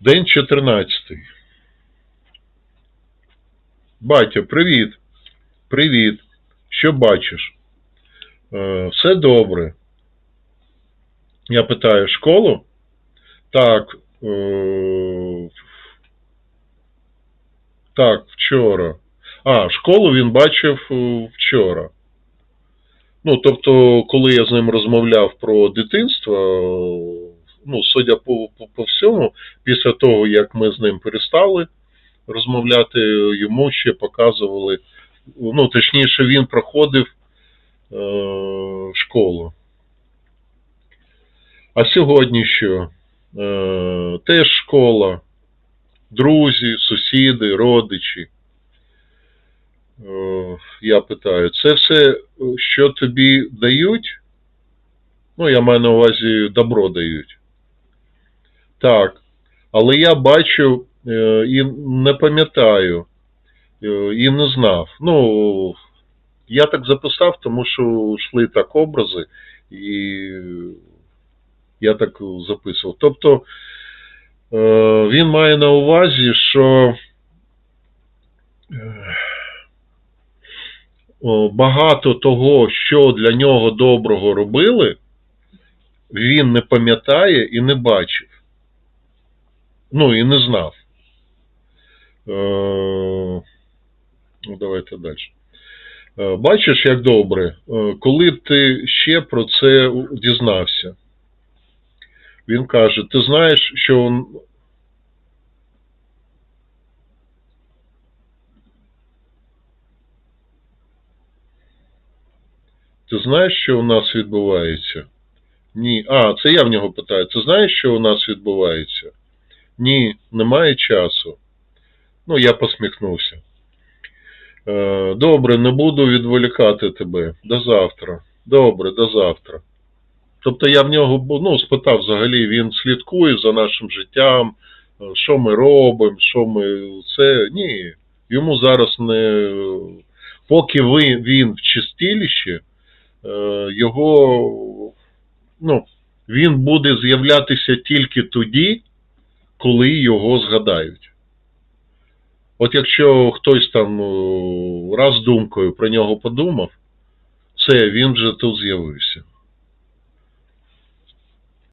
День 14. Батя, привіт. Привіт. Що бачиш? Е, все добре. Я питаю, школу? Так. Е, так, вчора. А, школу він бачив е, вчора. Ну, тобто, коли я з ним розмовляв про дитинство, ну, судя по, по, по всьому, після того, як ми з ним перестали розмовляти, йому ще показували, ну, точніше, він проходив е, школу. А сьогодні що? Е, теж школа, друзі, сусіди, родичі. Е, я питаю, це все, що тобі дають? Ну, я маю на увазі добро дають. Так. Але я бачу е, і не пам'ятаю, е, і не знав. Ну, я так записав, тому що йшли так образи, і я так записував. Тобто е, він має на увазі, що багато того, що для нього доброго робили, він не пам'ятає і не бачив. Ну і не знав. Е, ну, давайте далі. Е, Бачиш, як добре, Е, коли ти ще про це дізнався? Він каже: ти знаєш, що он- ти знаєш, що у нас відбувається? Ні. А, це я в нього питаю. Ти знаєш, що у нас відбувається? Ні, немає часу. Ну, я посміхнувся. Е, Добре, не буду відволікати тебе. До завтра. Добре, до завтра. Тобто я в нього ну, спитав взагалі, він слідкує за нашим життям, е, що ми робимо, що ми це. Ні. Йому зараз не. Поки ви, він в чистилищі, е, його. Ну, він буде з'являтися тільки тоді, коли його згадають. От якщо хтось там е, раз думкою про нього подумав, це він вже тут з'явився.